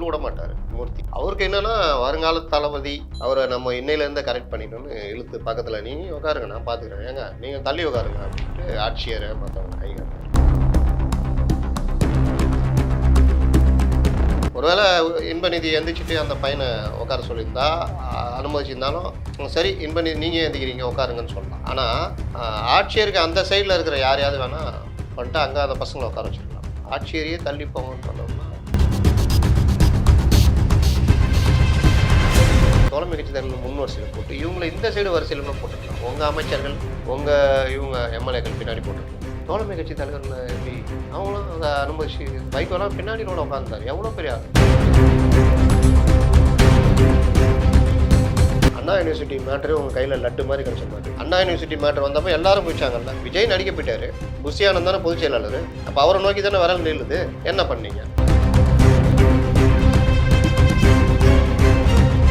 இவர் விட மாட்டார் மூர்த்தி. அவருக்கு என்னன்னா வருங்கால தளபதி அவரை நம்ம இன்னையிலேருந்து கரெக்ட் பண்ணிடணும்னு இழுத்து பக்கத்தில் நீ உட்காருங்க நான் பார்த்துக்கிறேன். ஏங்க நீங்கள் தள்ளி உட்காருங்க அப்படின்ட்டு ஆட்சியரை மற்றவங்க கைகாட்டு காட்டுறாரு. ஒருவேளை இன்பநிதி எந்திரிச்சிட்டு அந்த பையனை உட்கார சொல்லியிருந்தா அனுமதிச்சிருந்தாலும் சரி இன்பநிதி நீங்கள் எந்திக்கிறீங்க உட்காருங்கன்னு சொல்லலாம் ஆனால் ஆட்சியருக்கு அந்த சைடில் இருக்கிற யாரையாவது வேணால் வந்துட்டு அங்கே அந்த பசங்களை உட்கார வச்சுருக்கலாம். ஆட்சியரையே தள்ளி போங்கன்னு சொன்னோம்னா தோழமை கட்சி தலைவர் முன் வரிசையில் போட்டு இவங்களை இந்த சைடு வரிசையில் போட்டுருக்கலாம் உங்கள் அமைச்சர்கள் உங்கள் இவங்க எம்எல்ஏக்கள் பின்னாடி போட்டுருக்கலாம் தோழமை கட்சி தலைவர்கள் எப்படி அவங்களும் அதை அனுமதிச்சு வரலாம் பின்னாடி கூட உட்காந்துட்டார் எவ்வளோ பெரிய ஆள்? அண்ணா யூனிவர்சிட்டி மேட்ரு உங்கள் கையில் லட்டு மாதிரி கிடச்ச மாதிரி. அண்ணா யூனிவர்சிட்டி மேட்ரு வந்தப்போ எல்லாரும் போயிச்சாங்கல்ல. விஜய் நடிக்க போயிட்டாரு. புஷியானந்தான பொதுச் செயலாளர். அப்போ அவரை நோக்கி தானே வரல் நில்லுது. என்ன பண்ணீங்க?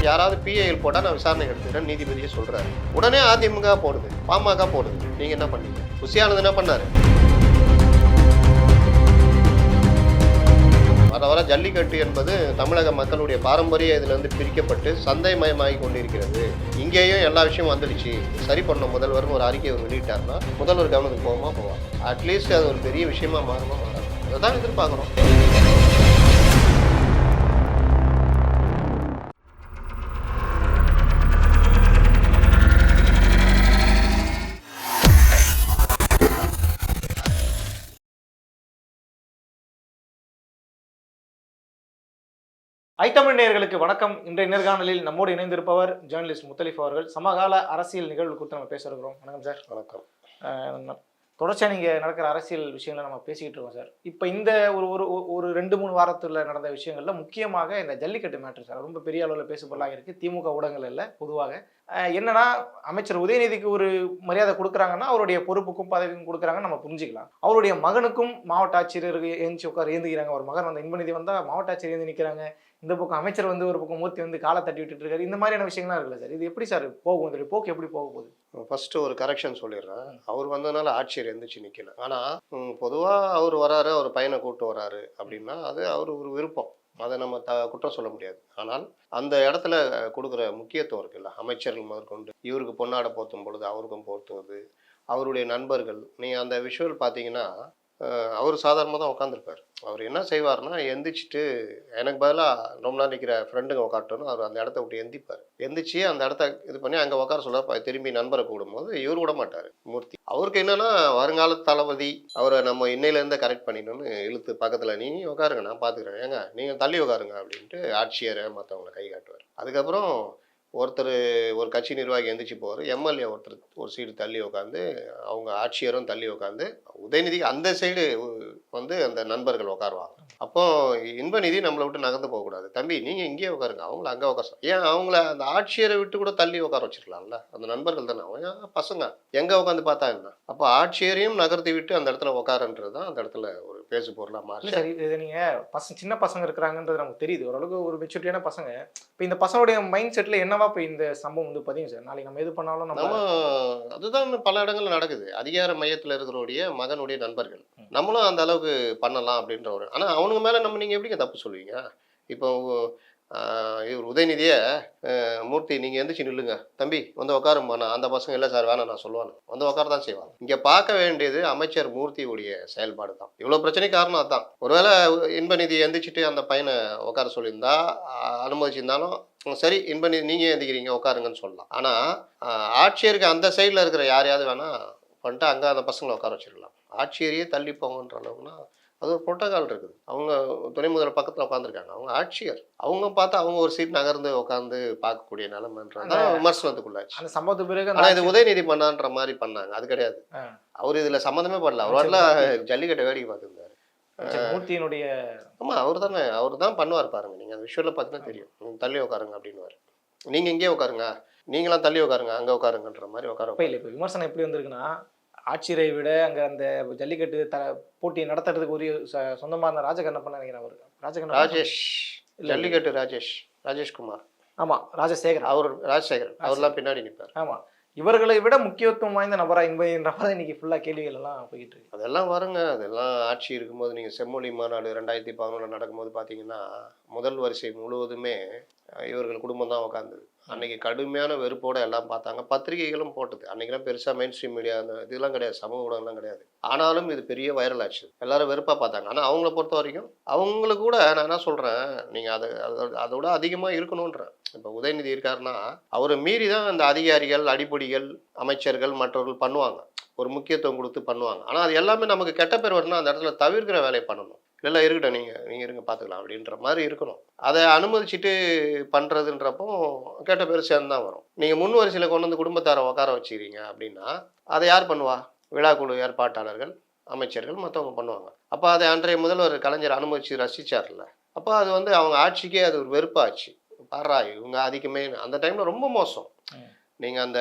யாராவது பிஏஎல் போட்டால் நான் விசாரணை எடுத்துக்கிறேன் நீதிபதியை சொல்கிறாரு உடனே அதிமுக போடுது பாமக போடுது. நீங்கள் என்ன பண்ணீங்க? குசியானது என்ன பண்ணாரு? வர வர ஜல்லிக்கட்டு என்பது தமிழக மக்களுடைய பாரம்பரிய இதிலிருந்து பிரிக்கப்பட்டு சந்தைமயமாகி கொண்டிருக்கிறது. இங்கேயும் எல்லா விஷயமும் வந்துடுச்சு. சரி பண்ண முதல்வர்னு ஒரு அறிக்கை அவர் முதல்வர் கவனத்துக்கு போகமா போவார். அட்லீஸ்ட் அது ஒரு பெரிய விஷயமா மாறுமா மாறாது. அதை தான் எதிர்பார்க்குறோம். ஐத்தமிழ் நேயர்களுக்கு வணக்கம். இன்றைய நேர்காணலில் நம்மோடு இணைந்திருப்பவர் ஜேர்னலிஸ்ட் முத்தலிஃப் அவர்கள். சமகால அரசியல் நிகழ்வு குறித்து நம்ம பேச இருக்கிறோம். வணக்கம் சார் வணக்கம். தொடர்ச்சியாக நீங்கள் நடக்கிற அரசியல் விஷயங்களை நம்ம பேசிக்கிட்டு இருக்கோம் சார் இப்போ இந்த ஒரு ஒரு ஒரு ரெண்டு மூணு வாரத்தில் நடந்த விஷயங்கள்ல முக்கியமாக இந்த ஜல்லிக்கட்டு மேட்ரு சார் ரொம்ப பெரிய அளவில் பேசப்படலாம் இருக்குது திமுக ஊடகங்கள் இல்லை பொதுவாக. என்னன்னா அமைச்சர் உதயநிதிக்கு ஒரு மரியாதை கொடுக்குறாங்கன்னா அவருடைய பொறுப்புக்கும் பதவிக்கும் கொடுக்குறாங்க நம்ம புரிஞ்சுக்கலாம். அவருடைய மகனுக்கும் மாவட்ட ஆட்சியர் ஏஞ்சி உட்கார் ஏந்துக்கிறாங்க. ஒரு மகன் வந்த இன்பநிதி வந்தால் மாவட்ட ஆட்சியர் ஏந்து நிற்கிறாங்க இந்த பக்கம் அமைச்சர் வந்து ஒரு பக்கம் மூர்த்தி வந்து காலை தட்டி விட்டுட்டு இருக்காரு. இந்த மாதிரியான விஷயங்கள்லாம் இருக்குல்ல சார்? இது எப்படி சார் போகும்? இதோடைய போக்கு எப்படி போக போகுது? ஃபர்ஸ்ட் ஒரு கரெக்ஷன் சொல்லிடுறேன். அவர் வந்ததுனால ஆட்சியர் எந்திரிச்சு நிற்கல ஆனால் பொதுவாக அவர் வராரு அவர் பையனை கூப்பிட்டு வராரு அப்படின்னா அது அவர் ஒரு விருப்பம். அதை நம்ம த குற்றம் சொல்ல முடியாது. ஆனால் அந்த இடத்துல கொடுக்குற முக்கியத்துவம் இருக்குல்ல அமைச்சர்கள் முதற்கொண்டு. இவருக்கு பொன்னாடை போத்தும் பொழுது அவருக்கும் போர்த்துவது அவருடைய நண்பர்கள். நீங்கள் அந்த விஷுவல் பார்த்தீங்கன்னா அவர் சாதாரணமாக தான் உட்காந்துருப்பார் அவர் என்ன செய்வார்னா எந்திரிச்சிட்டு எனக்கு பதிலாக ரொம்ப நாள் நிற்கிற ஃப்ரெண்டுங்க உட்காட்டணும் அவர் அந்த இடத்த விட்டு எந்திப்பார். எந்திரிச்சு அந்த இடத்த இது பண்ணி அங்கே உட்கார சொல்ல திரும்பி நண்பரை கூடும்போது இவர் விட மாட்டார் மூர்த்தி. அவருக்கு என்னென்னா வருங்கால தளபதி அவரை நம்ம இன்னையிலேருந்து கரெக்ட் பண்ணிடணும்னு இழுத்து பக்கத்தில் நீ உட்காருங்க நான் பார்த்துக்கிறேன் ஏங்க நீங்கள் தள்ளி உட்காருங்க அப்படின்ட்டு ஆட்சியரை மற்றவங்களை கை காட்டுவார். அதுக்கப்புறம் ஒருத்தர் ஒரு கட்சி நிர்வாகி எந்திரிச்சு போவார். எம்எல்ஏ ஒருத்தர் ஒரு சீடு தள்ளி உட்காந்து அவங்க ஆட்சியரும் தள்ளி உட்காந்து உதயநிதி அந்த சைடு வந்து அந்த நண்பர்கள் உட்காருவாங்க அப்போ இன்பநிதி நம்மளை விட்டு நகர்ந்து போகக்கூடாது. தம்பி நீங்கள் இங்கேயே உட்காருங்க அவங்கள அங்கே உட்கார ஏன் அவங்கள அந்த ஆட்சியரை விட்டு கூட தள்ளி உட்கார வச்சிருக்கலாம்ல? அந்த நண்பர்கள் தானே. அவன் பசங்க. எங்கே உட்காந்து பார்த்தா என்ன? அப்போ ஆட்சியரையும் நகர்த்தி விட்டு அந்த இடத்துல உட்காருன்றது தான் அந்த இடத்துல ஒரு பேசு பொருளாக மாறி. சார் இது நீங்கள் பசங்க சின்ன பசங்க இருக்கிறாங்கன்றது நமக்கு தெரியுது. ஓரளவுக்கு ஒரு மெச்சூரிட்டியான பசங்க. இப்போ இந்த பசங்களுடைய மைண்ட் செட்டில் என்னவா இப்போ இந்த சம்பவம் வந்து பதியும் சார்? நாளைக்கு நம்ம எது பண்ணாலும் நம்ம அதுதான் பல இடங்கள்ல நடக்குது. அதிகார மையத்தில் இருக்கிறவருடைய மகனுடைய நண்பர்கள். நம்மளும் அந்த அளவுக்கு பண்ணலாம் அப்படின்ற ஒரு ஆனால் அவனுங்க மேலே நம்ம நீங்கள் எப்படிங்க தப்பு சொல்லுவீங்க? இப்போ இவர் உதயநிதியை மூர்த்தி நீங்கள் எந்திரிச்சு நில்லுங்க. தம்பி வந்து உட்காருமா நான் அந்த பசங்க இல்லை சார் வேணாம் நான் சொல்லுவானு. வந்து உட்கார தான் செய்வாங்க. இங்கே பார்க்க வேண்டியது அமைச்சர் மூர்த்தியுடைய செயல்பாடு தான். இவ்வளோ பிரச்சனை காரணம் அதுதான் ஒருவேளை இன்பநிதி எந்திரிச்சிட்டு அந்த பையனை உட்கார சொல்லியிருந்தா அனுமதிச்சிருந்தாலும் சரி சரி இன்பநிதி நீங்கள் எந்திக்கிறீங்க உட்காருங்கன்னு சொல்லலாம். ஆனால் ஆட்சியருக்கு அந்த சைடில் இருக்கிற யாரையாவது வேணால் பண்ணிட்டு அங்கே அந்த பசங்களை உட்கார வச்சிடலாம். ஆட்சியரையே தள்ளி போங்கன்ற அளவுக்குனா அது ஒரு புரோட்டோகால் இருக்குது. அவங்க துணை முதல்வர் பக்கத்தில் உட்காந்துருக்காங்க அவங்க ஆட்சியர். அவங்க பார்த்து அவங்க ஒரு சீட் நகர்ந்து உட்காந்து பார்க்கக்கூடிய நிலைமைன்றது தான் விமர்சனத்துக்குள்ளாச்சு. அந்த சம்பவத்துக்கு பிறகு ஆனால் இது உதயநிதி பண்ணான்ற மாதிரி பண்ணாங்க. அது கிடையாது. அவர் இதில் சம்மந்தமே பண்ணல. அவர் வாட்டில் ஜல்லிக்கட்டை வேடிக்கை பார்த்துருந்தாரு. மூர்த்தியினுடைய ஆமாம் அவர் தானே. அவர் தான் பண்ணுவார் பாருங்க. நீங்கள் அந்த விஷுவலில் பார்த்தீங்கன்னா தெரியும். தள்ளி உட்காருங்க அப்படின்னுவார். நீங்கள் இங்கேயே உட்காருங்க. நீங்களாம் தள்ளி உட்காருங்க. அங்கே உட்காருங்கன்ற மாதிரி உட்கார இப்போ விமர்சனம் எப்படி வந்திருக்குன்னா ஆட்சியரை விட அங்கே அந்த ஜல்லிக்கட்டு த போட்டி நடத்துறதுக்கு ஒரு ச- சொந்தமா இருந்த ராஜகண்ணப்பன் நினைக்கிறேன் அவர். ராஜகண்ணப்பன் ராஜேஷ். ஜல்லிக்கட்டு ராஜேஷ். ராஜேஷ்குமார் ஆமா ராஜசேகர் அவர் ராஜசேகரன். அவர்லாம் பின்னாடி நிற்பார் ஆமா. இவர்களை விட முக்கியத்துவம் வாய்ந்த நபரா என்பதுன்ற மாதிரி இன்னைக்கு ஃபுல்லா கேள்விகள் எல்லாம் போயிட்டு இருக்கு. அதெல்லாம் வருங்க. அதெல்லாம் ஆட்சி இருக்கும்போது நீங்கள் செம்மொழி மாநாடு ரெண்டாயிரத்தி பதினொன்று நடக்கும்போது பார்த்தீங்கன்னா முதல் வரிசை முழுவதுமே இவர்கள் குடும்பம் தான் உட்காந்துது அன்னைக்கு கடுமையான வெறுப்போட எல்லாம் பார்த்தாங்க. பத்திரிகைகளும் போட்டது. அன்னைக்கெல்லாம் பெருசாக மெயின் ஸ்ட்ரீம் மீடியா இதெல்லாம் கிடையாது. சமூக ஊடகம்லாம் கிடையாது. ஆனாலும் இது பெரிய வைரல் ஆச்சு. எல்லாரும் வெறுப்பாக பார்த்தாங்க. ஆனால் அவங்கள பொறுத்த வரைக்கும் அவங்களுக்கு கூட நான் என்ன சொல்கிறேன் நீங்கள் அதை அதோட அதோட அதிகமாக இருக்கணுன்றேன் இப்போ உதயநிதி இருக்காருன்னா அவரை மீறி தான் அந்த அதிகாரிகள் அடிப்படைகள் அமைச்சர்கள் மற்றவர்கள் பண்ணுவாங்க. ஒரு முக்கியத்துவம் கொடுத்து பண்ணுவாங்க. ஆனால் அது எல்லாமே நமக்கு கெட்ட பேர் வரணும்னா அந்த இடத்துல தவிர்க்கிற வேலையை பண்ணணும். இல்லை இருக்கட்டும் நீங்கள் நீங்கள் இருங்க பார்த்துக்கலாம் அப்படின்ற மாதிரி இருக்கணும். அதை அனுமதிச்சுட்டு பண்ணுறதுன்றப்போ கெட்ட பேர் சேர்ந்து தான் வரும். நீங்கள் முன் வரிசையில் கொண்டு வந்து குடும்பத்தாரை உட்கார வச்சுக்கிறீங்க அப்படின்னா அதை யார் பண்ணுவா? விழாக்குழு ஏற்பாட்டாளர்கள் அமைச்சர்கள் மற்றவங்க பண்ணுவாங்க. அப்போ அதை அன்றைய முதல்வர் கலைஞர் அனுமதிச்சு ரசிச்சார்ல. அப்போ அது வந்து அவங்க ஆட்சிக்கே அது ஒரு வெறுப்பாச்சு. பாரா இவங்க ஆதிக்கமே அந்த டைமில் ரொம்ப மோசம். நீங்கள் அந்த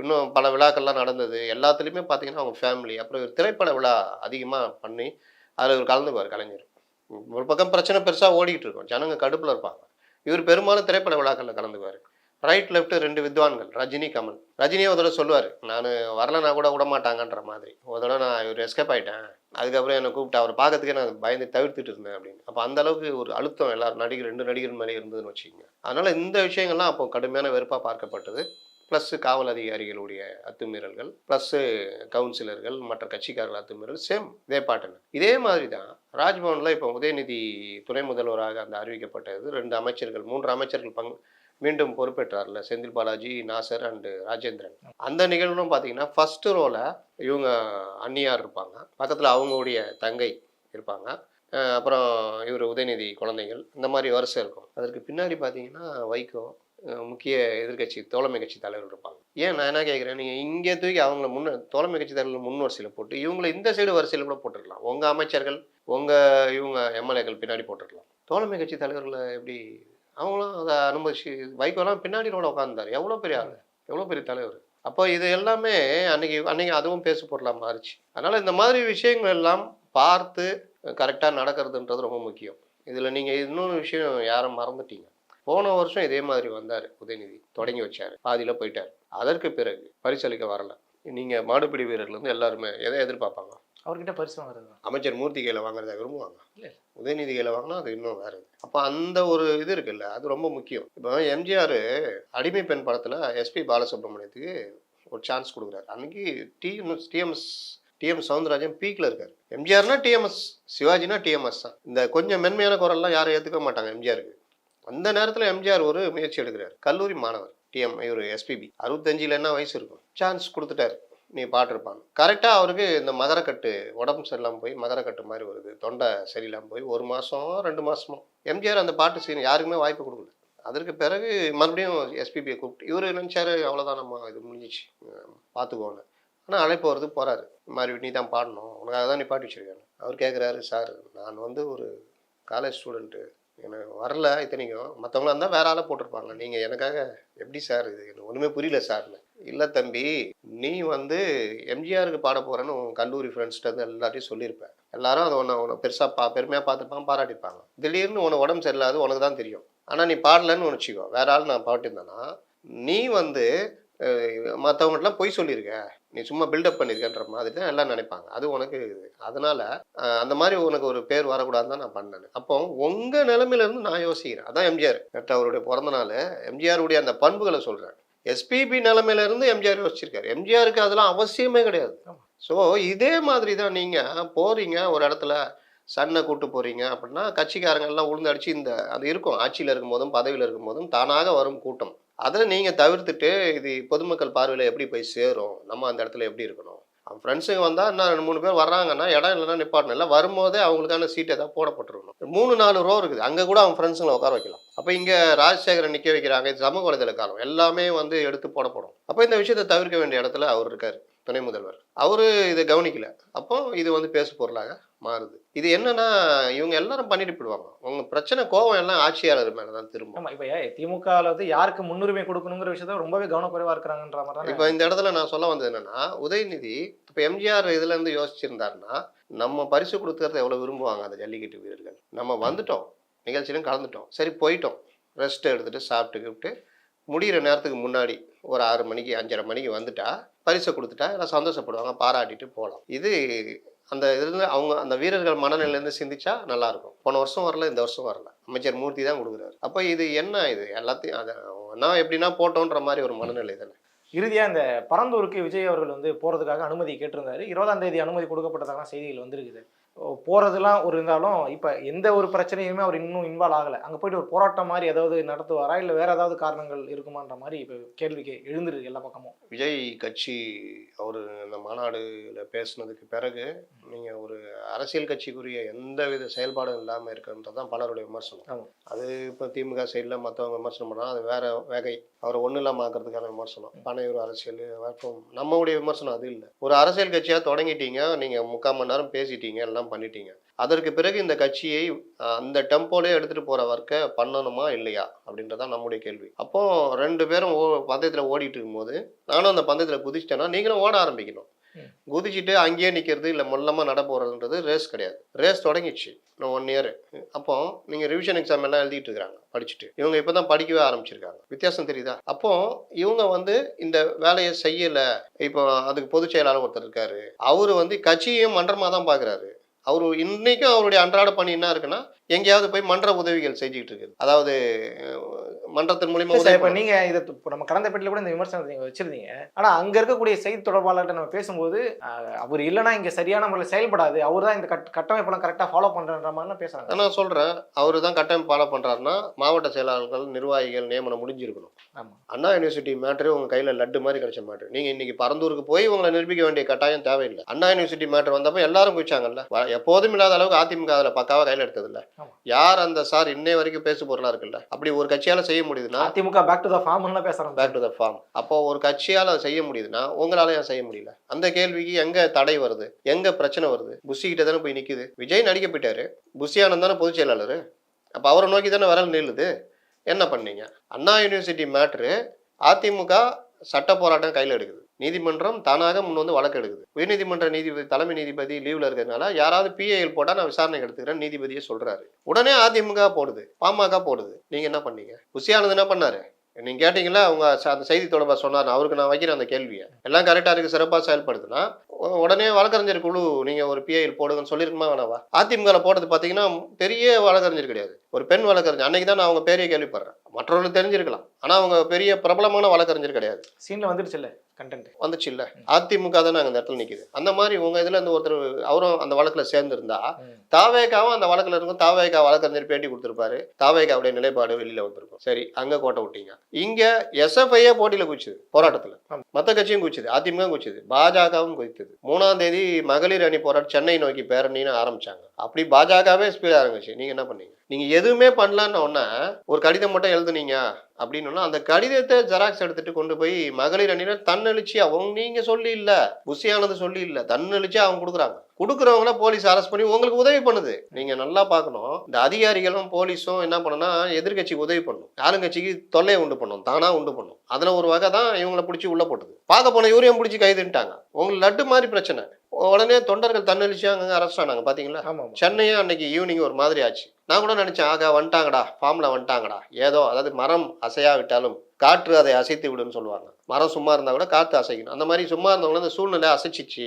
இன்னும் பல விழாக்கள்லாம் நடந்தது. எல்லாத்துலேயுமே பார்த்தீங்கன்னா அவங்க ஃபேமிலி அப்புறம் திரைப்பட விழா அதிகமாக பண்ணி அதில் இவர் கலந்துக்குவார் கலைஞர். ஒரு பக்கம் பிரச்சனை பெருசாக ஓடிக்கிட்டு இருக்கும். ஜனங்க கடுப்பில் இருப்பாங்க. இவர் பெரும்பாலும் திரைப்பட விழாக்களில் கலந்துக்குவார். ரைட் லெஃப்ட் ரெண்டு வித்வான்கள் ரஜினி கமல். ரஜினியை ஒரு தடவை சொல்லுவார் நான் வரலனா கூட விட மாட்டாங்கன்ற மாதிரி. ஒரு தடவை நான் இவர் எஸ்கேப் ஆகிட்டேன் அதுக்கப்புறம் என்னை கூப்பிட்டு அவர் பார்க்கறதுக்கே நான் பயந்து தவிர்த்துட்டு இருந்தேன் அப்படின்னு. அப்போ அந்த அளவுக்கு ஒரு அழுத்தம் எல்லாரும் நடிகர் ரெண்டு நடிகர் மேலே இருந்ததுன்னு வச்சுக்கோங்க. அதனால் இந்த விஷயங்கள்லாம் அப்போ கடுமையான வெறுப்பாக பார்க்கப்பட்டது. ப்ளஸ்ஸு காவல் அதிகாரிகளுடைய அத்துமீறல்கள் ப்ளஸ்ஸு கவுன்சிலர்கள் மற்ற கட்சிக்காரர்கள் அத்துமீறல் சேம் இதே பாட்டன் இதே மாதிரி தான் ராஜ்பவனில் இப்போ உதயநிதி துணை முதல்வராக அந்த அறிவிக்கப்பட்டது. ரெண்டு அமைச்சர்கள் மூன்று அமைச்சர்கள் பங்கு மீண்டும் பொறுப்பேற்றார்ல செந்தில் பாலாஜி நாசர் அண்டு ராஜேந்திரன். அந்த நிகழ்வும் பார்த்தீங்கன்னா ஃபர்ஸ்ட் ரோல இவங்க அன்னியார் இருப்பாங்க. பக்கத்தில் அவங்களுடைய தங்கை இருப்பாங்க. அப்புறம் இவர் உதயநிதி குழந்தைகள். இந்த மாதிரி வரிசை இருக்கும். அதற்கு பின்னாடி பார்த்தீங்கன்னா வைகோ முக்கிய எதிர்க்கட்சி தோழமை கட்சி தலைவர் இருப்பாங்க. ஏன் நான் என்ன கேட்குறேன்? நீங்கள் இங்கே தூக்கி அவங்கள முன்ன தோழமை கட்சி தலைவர் முன் வரிசையில் போட்டு இவங்களை இந்த சைடு வரிசையில் கூட போட்டுருக்கலாம். உங்கள் அமைச்சர்கள் உங்கள் இவங்க எம்எல்ஏக்கள் பின்னாடி போட்டுருக்கலாம். தோழமை கட்சி தலைவர்களை எப்படி அவங்களும் அதை அனுமதிச்சு வைகோலாம் பின்னாடி ரோட உட்காந்துருந்தார் எவ்வளோ பெரிய ஆள் எவ்வளோ பெரிய தலைவர். அப்போ இது எல்லாமே அன்னைக்கு அன்னைக்கு அதுவும் பேசு பொருளாக மாறிச்சு. அதனால் இந்த மாதிரி விஷயங்கள் எல்லாம் பார்த்து கரெக்டாக நடக்கிறதுன்றது ரொம்ப முக்கியம். இதில் நீங்கள் இன்னொரு விஷயம் யாரும் மறந்துட்டீங்க. போன வருஷம் இதே மாதிரி வந்தார் உதயநிதி. தொடங்கி வச்சார். பாதியில் போயிட்டார். அதற்கு பிறகு பரிசளிக்க வரல. நீங்கள் மாடுபிடி வீரர்கள் வந்து எல்லாருமே எதை எதிர்பார்ப்பாங்க? அவர்கிட்ட பரிசு வாங்குறது அமைச்சர் மூர்த்தி கையில் வாங்குறத விரும்புவாங்க. இல்ல. உதயநிதி கையில் வாங்கினா அது இன்னும் வேற இது. அப்போ அந்த ஒரு இது இருக்குல்ல அது ரொம்ப முக்கியம். இப்போ எம்ஜிஆர் அடிமை பெண் படத்தில் எஸ்பி பாலசுப்ரமணியத்துக்கு ஒரு சான்ஸ் கொடுக்குறாரு. அன்னைக்கு டிஎம்எஸ் டிஎம்எஸ் டிஎம் சவுந்தரராஜன் பீக்கில் இருக்கார். எம்ஜிஆர்னா டிஎம்எஸ் சிவாஜினா டிஎம்எஸ் தான். இந்த கொஞ்சம் மென்மையான குரல்லாம் யாரும் ஏற்றுக்க மாட்டாங்க எம்ஜிஆருக்கு. அந்த நேரத்தில் எம்ஜிஆர் ஒரு முயற்சி எடுக்கிறார். கல்லூரி மாணவர் டிஎம் இவர் எஸ்பிபி அறுபத்தஞ்சில் என்ன வயசு இருக்கும்? சான்ஸ் கொடுத்துட்டாரு. நீ பாட்டிருப்பான். கரெக்டாக அவருக்கு இந்த மகரக்கட்டு உடம்பு சரியில்லாமல் போய் மகரக்கட்டு மாதிரி வருது. தொண்டை சரியில்லாமல் போய் ஒரு மாதம் ரெண்டு மாதமோ எம்ஜிஆர் அந்த பாட்டு சீன் யாருக்குமே வாய்ப்பு கொடுக்கல. அதற்கு பிறகு மறுபடியும் எஸ்பிபியை கூப்பிட்டு இவர் நினச்சாரு அவ்வளோதான் நம்ம இது முடிஞ்சிச்சு. பார்த்துக்கோன்னு ஆனால் அழைப்பு வருது போகிறாரு இந்த மாதிரி நீ தான் பாடணும். உனக்காக தான் நீ பாட்டி வச்சுருக்கேன். அவர் கேட்குறாரு சார் நான் வந்து ஒரு காலேஜ் ஸ்டூடெண்ட்டு எனக்கு வரல. இத்தனைக்கும் மற்றவங்களா இருந்தால் வேற ஆளை போட்டிருப்பாங்க. நீங்கள் எனக்காக எப்படி சார் இது? எனக்கு ஒன்றுமே புரியல சார்னு. இல்லை தம்பி நீ வந்து எம்ஜிஆருக்கு பாட போகிறேன்னு உன் கல்லூரி ஃப்ரெண்ட்ஸ்கிட்ட வந்து எல்லாத்தையும் சொல்லியிருப்பேன். எல்லாரும் அதை உன்னை உன்னை பெருசாக பா பெருமையாக பார்த்துப்பாங்க பாராட்டிப்பாங்க. திடீர்னு உனக்கு உடம்பு சரியில்லாது உனக்கு தான் தெரியும். ஆனால் நீ பாடலன்னு நினச்சிக்கோ வேற ஆள் நான் பாட்டிருந்தேன்னா நீ வந்து மற்றவங்கள்ட்டலாம் பொய் சொல்லியிருக்க நீ சும்மா பில்டப் பண்ணியிருக்கன்ற மாதிரி தான் எல்லாம் நினைப்பாங்க. அது உனக்கு அதனால் அதனால அந்த மாதிரி உனக்கு ஒரு பேர் வரக்கூடாதுன்னு தான் நான் பண்ணேன். அப்போ உங்கள் நிலமையிலேருந்து நான் யோசிக்கிறேன். அதான் எம்ஜிஆர். நேற்று அவருடைய பிறந்த நாள். எம்ஜிஆருடைய அந்த பண்புகளை சொல்கிறேன் எஸ்பிபி நிலமையிலேருந்து எம்ஜிஆர் யோசிச்சிருக்காரு. எம்ஜிஆருக்கு அதெல்லாம் அவசியமே கிடையாது. ஸோ இதே மாதிரி தான் நீங்கள் போகிறீங்க ஒரு இடத்துல சன்னை கூட்டு போகிறீங்க அப்படின்னா கட்சிக்காரங்கள்லாம் உளுந்து அடிச்சு இந்த அது இருக்கும். ஆட்சியில் இருக்கும் போதும் பதவியில் இருக்கும் போதும் தானாக வரும் கூட்டம். அதில் நீங்கள் தவிர்த்துட்டு இது பொதுமக்கள் பார்வையில் எப்படி போய் சேரும்? நம்ம அந்த இடத்துல எப்படி இருக்கணும்? அவன் ஃப்ரெண்ட்ஸுங்க வந்தால் இன்னும் ரெண்டு மூணு பேர் வர்றாங்கன்னா இடம் இல்லைன்னா நிப்பாட்டணும். இல்லை வரும்போதே அவங்களுக்கான சீட் ஏதாவது போடப்பட்டிருக்கணும். மூணு நாலு ரோ இருக்குது. அங்கே கூட அவன் ஃப்ரெண்ட்ஸுங்களை உட்கார வைக்கலாம். அப்போ இங்கே ராஜசேகரன் நிற்க வைக்கிறாங்க. இது சமூக வலைதள காலம். எல்லாமே வந்து எடுத்து போடப்படும். அப்போ இந்த விஷயத்தை தவிர்க்க வேண்டிய இடத்துல அவர் இருக்கார். துணை முதல்வர். அவரு இதை கவனிக்கல. அப்போ இது வந்து பேசு பொருளாக மாறுது. இது என்னன்னா இவங்க எல்லாரும் பண்ணிட்டு போயிடுவாங்க. உங்க பிரச்சனை கோவம் எல்லாம் ஆட்சியாளர் மேல தான் திரும்பும். ஆமா இப்போ திமுகவில் வந்து யாருக்கு முன்னுரிமை கொடுக்கணுங்கிற விஷயத்த ரொம்பவே கவனக்குறைவா இருக்கிறாங்கன்ற மாதிரி இப்போ இந்த இடத்துல நான் சொல்ல வந்தது என்னன்னா உதயநிதி இப்போ எம்ஜிஆர் இதுல இருந்து யோசிச்சிருந்தாருன்னா நம்ம பரிசு கொடுக்கறத எவ்வளவு விரும்புவாங்க அந்த ஜல்லிக்கட்டு வீரர்கள்? நம்ம வந்துட்டோம். நிகழ்ச்சியிலும் கலந்துட்டோம். சரி போயிட்டோம். ரெஸ்ட் எடுத்துட்டு சாப்பிட்டு கிப்ட்டு முடிகிற நேரத்துக்கு முன்னாடி ஒரு ஆறு மணிக்கு அஞ்சரை மணிக்கு வந்துட்டா பரிசை கொடுத்துட்டா எல்லாம் சந்தோஷப்படுவாங்க பாராட்டிட்டு போகலாம் இது அந்த இதுல அவங்க அந்த வீரர்கள் மனநிலையிலேருந்து சிந்திச்சா நல்லா இருக்கும் போன வருஷம் வரல இந்த வருஷம் வரல. அமைச்சர் மூர்த்தி தான் கொடுக்குறாரு. அப்போ இது என்ன இது? எல்லாத்தையும் அதை நான் எப்படின்னா போட்டோன்ற மாதிரி ஒரு மனநிலை தானே. இறுதியாக இந்த பரந்தூருக்கு விஜய் அவர்கள் வந்து போகிறதுக்காக அனுமதி கேட்டிருந்தாரு. இருபதாம் தேதி அனுமதி கொடுக்கப்பட்டதாக செய்திகள் வந்திருக்குது. ஓ, போறதெல்லாம் ஒரு இருந்தாலும் இப்ப எந்த ஒரு பிரச்சனையுமே அவர் இன்னும் இன்வால்வ் ஆகல. அங்க போயிட்டு ஒரு போராட்டம் மாதிரி ஏதாவது நடத்துவாரா? இல்ல வேற ஏதாவது காரணங்கள் இருக்குமான்ற மாதிரி இப்ப கேள்விக்கு எழுந்திருக்கு எல்லா பக்கமும். விஜய் கட்சி அவர் இந்த மாநாடுல பேசுனதுக்கு பிறகு நீங்கள் ஒரு அரசியல் கட்சிக்குரிய எந்த வித செயல்பாடும் இல்லாமல் இருக்குன்றது தான் பலருடைய விமர்சனம். அது இப்போ திமுக சைடில் மற்றவங்க விமர்சனம் பண்ணால் அது வேற வகை. அவரை ஒன்றும் இல்லாமல் ஆக்கிறதுக்கான விமர்சனம். பனையூர் அரசியல் மற்றும் நம்மளுடைய விமர்சனம் அது இல்லை. ஒரு அரசியல் கட்சியாக தொடங்கிட்டீங்க. நீங்கள் முக்கால் மணி நேரம் பேசிட்டீங்க. எல்லாம் பண்ணிட்டீங்க. அதற்கு பிறகு இந்த கட்சியை அந்த டெம்போலே எடுத்துகிட்டு போகிற ஒர்க்கை பண்ணணுமா இல்லையா அப்படின்றதான் நம்முடைய கேள்வி. அப்போ ரெண்டு பேரும் ஓ பந்தயத்தில் ஓடிட்டு இருக்கும்போது நானும் அந்த பந்தயத்தில் குதிச்சிட்டேன்னா நீங்களும் ஓட ஆரம்பிக்கணும். குதிச்சுட்டு அங்கேயே நிற்கிறது இல்லை மொல்லமாக நட போகிறதுன்றது ரேஸ் கிடையாது. ரேஸ் தொடங்கிடுச்சு. இன்னும் ஒன் இயர் அப்போ நீங்கள் ரிவிஷன் எக்ஸாம் எல்லாம் எழுதிட்டு இருக்காங்க படிச்சுட்டு. இவங்க இப்போ தான் படிக்கவே ஆரம்பிச்சிருக்காங்க. வித்தியாசம் தெரியுதா? அப்போ இவங்க வந்து இந்த வேலையை செய்யலை. இப்போ அதுக்கு பொதுச் செயலாளர் ஒருத்தர் இருக்காரு. அவர் வந்து கட்சியையும் மன்றமாக தான் பார்க்குறாரு அவர் இன்னைக்கும் அவருடைய அன்றாட பணி என்ன இருக்குன்னா எங்கேயாவது போய் மன்ற உதவிகள் செஞ்சுக்கிட்டு இருக்குது. அதாவது மன்றத்தின் மூலியமா இப்ப நீங்க இதை நம்ம கடந்த பெட்டில கூட இந்த விமர்சனத்தை நீங்க வச்சிருந்தீங்க. ஆனா அங்க இருக்கக்கூடிய செய்தி தொடர்பாளர்கிட்ட நம்ம பேசும்போது அவர் இல்லைன்னா இங்க சரியான முறையில் செயல்படாது. அவர் தான் இந்த கட் கட்டமைப்பெல்லாம் கரெக்டா ஃபாலோ பண்றன்ற மாதிரிலாம் பேசுறாங்க. நான் சொல்றேன் அவரு தான் கட்டமைப்பு ஃபாலோ பண்றாருன்னா மாவட்ட செயலாளர்கள் நிர்வாகிகள் நியமனம் முடிஞ்சிருக்கணும். ஆமா. அண்ணா யூனிவர்சிட்டி மேட்ரு உங்க கையில லட்டு மாதிரி கிடைச்ச மேட்ரு நீங்க இன்னைக்கு பரந்தூருக்கு போய் உங்களை நிரூபிக்க வேண்டிய கட்டாயம் தேவையில்லை. அண்ணா யூனிவர்சிட்டி மேட்ரு வந்தப்போ எல்லாரும் குதிச்சாங்கல்ல எப்போதும் இல்லாத அளவுக்கு அதிமுக அதில் பக்காவா கையில எடுத்தது இல்ல ஆமா. யார் அந்த சார் இன்னை வரைக்கும் பேசு பொருளா இருக்குல்ல? அப்படி ஒரு கட்சியால செய்ய முடியுதுன்னா அதிமுக பேக் டு த ஃபார்ம்லாம் பேசுறாங்க. பேக் டு த ஃபார்ம் அப்போ ஒரு கட்சியால் அதை செய்ய முடியுதுன்னா உங்களால ஏன் செய்ய முடியல? அந்த கேள்விக்கு எங்க தடை வருது? எங்க பிரச்சனை வருது? புஷி கிட்ட தானே போய் நிக்குது. விஜய் நடிக்க போயிட்டாரு. புஷி ஆனந்த் தானே பொதுச் செயலாளர். அப்போ அவரை நோக்கி தானே விரல் நில்லுது என்ன பண்ணீங்க? அண்ணா யூனிவர்சிட்டி மேட்ரு அதிமுக சட்ட போராட்டம் கையில் எடுக்குது. நீதிமன்றம் தானாக முன் வந்து வழக்கு எடுக்குது. உயர்நீதிமன்ற நீதிபதி தலைமை நீதிபதி லீவ்ல இருக்கிறதுனால யாராவது பிஏஎல் போட்டா நான் விசாரணைக்கு எடுத்துக்கிறேன் நீதிபதியை சொல்றாரு. உடனே அதிமுக போடுது. பாமக போடுது. நீங்க என்ன பண்ணீங்க? குசியானது என்ன பண்ணாரு? நீங்க கேட்டீங்களா அவங்க அந்த செய்தி தொடர்பாக சொன்னார். அவருக்கு நான் வைக்கிறேன் அந்த கேள்வியை. எல்லாம் கரெக்டாக இருக்கு சிறப்பாக செயல்படுதுன்னா உடனே வழக்கறிஞர் குழு நீங்கள் ஒரு பிஐஎல் போடுங்கன்னு சொல்லியிருக்குமா வேணாவா? அதிமுகவில் போட்டது பார்த்தீங்கன்னா பெரிய வழக்கறிஞர் கிடையாது. ஒரு பெண் வழக்கறிஞர். அன்னைக்கு தான் நான் அவங்க பெரிய கேள்விப்படுறேன். மற்றவர்களுக்கு தெரிஞ்சிருக்கலாம். ஆனால் அவங்க பெரிய பிரபலமான வழக்கறிஞர் கிடையாது. சீனில் வந்துடுச்சு இல்லை கண்டென்ட் வந்துச்சு இல்ல அதிமுக தான் அந்த இடத்துல நிக்குது. அந்த மாதிரி உங்க இதுல இருந்து ஒருத்தர் அவரும் அந்த வழக்குல சேர்ந்திருந்தா தாவேகாவும் அந்த வழக்குல இருக்கும். தாவேகா வழக்கறிஞர் பேட்டி கொடுத்திருப்பாரு. தாவேகாவுடைய நிலைப்பாடு வெளியில வந்திருக்கும். சரி அங்க கோட்டை விட்டீங்க. இங்க எஸ்எஃப்ஐயே போட்டியில குச்சிது போராட்டத்துல. மத்த கட்சியும் குச்சிது அதிமுக குச்சிது பாஜகவும் குதித்தது மூணாம் தேதி மகளிர் அணி போராட்டம் சென்னை நோக்கி பேரணின்னு ஆரம்பிச்சாங்க. அப்படி பாஜகவே ஸ்பீடா இருந்துச்சு நீங்க என்ன பண்ணீங்க? நீங்க எதுவுமே பண்ணலன்னு ஒரு கடிதம் மட்டும் எழுதுனீங்க அப்படின்னு அந்த கடிதத்தை ஜெராக்ஸ் எடுத்துட்டு கொண்டு போய் மகளிர் அணியினர் தன்னெழுச்சி அவங்க நீங்க சொல்லி இல்ல புசியானது சொல்லி இல்ல தன்னெழுச்சி அவங்க கொடுக்குறாங்க. கொடுக்குறவங்கள போலீஸ் அரெஸ்ட் பண்ணி உங்களுக்கு உதவி பண்ணுது. நீங்க நல்லா பார்க்கணும். இந்த அதிகாரிகளும் போலீஸும் என்ன பண்ணுனா எதிர்க்கட்சிக்கு உதவி பண்ணும். ஆளுங்கட்சிக்கு தொல்லையை உண்டு பண்ணும். தானா உண்டு பண்ணும். அதுல ஒரு வகை தான் இவங்களை பிடிச்சி உள்ள போட்டது. பார்க்க போன இவரையும் பிடிச்சி கைதுன்ட்டாங்க உங்களுக்கு லட்டு மாதிரி பிரச்சனை. உடனே தொண்டர்கள் தன்னெழுச்சி அங்கங்க அரெஸ்ட் ஆனாங்க ஆமா சென்னையும் அன்னைக்கு ஈவினிங் ஒரு மாதிரி ஆச்சு. நான் கூட நினைச்சேன் ஆகா வந்துட்டாங்கடா ஃபார்ம்ல வந்துட்டாங்கடா. ஏதோ அதாவது மரம் அசையா விட்டாலும் காற்று அதை அசைத்து விடுன்னு சொல்லுவாங்க. மரம் சும்மா இருந்தா கூட காற்று அசைக்கணும். அந்த மாதிரி சும்மா இருந்தவங்கள அந்த சூழ்நிலை அசைச்சிச்சு.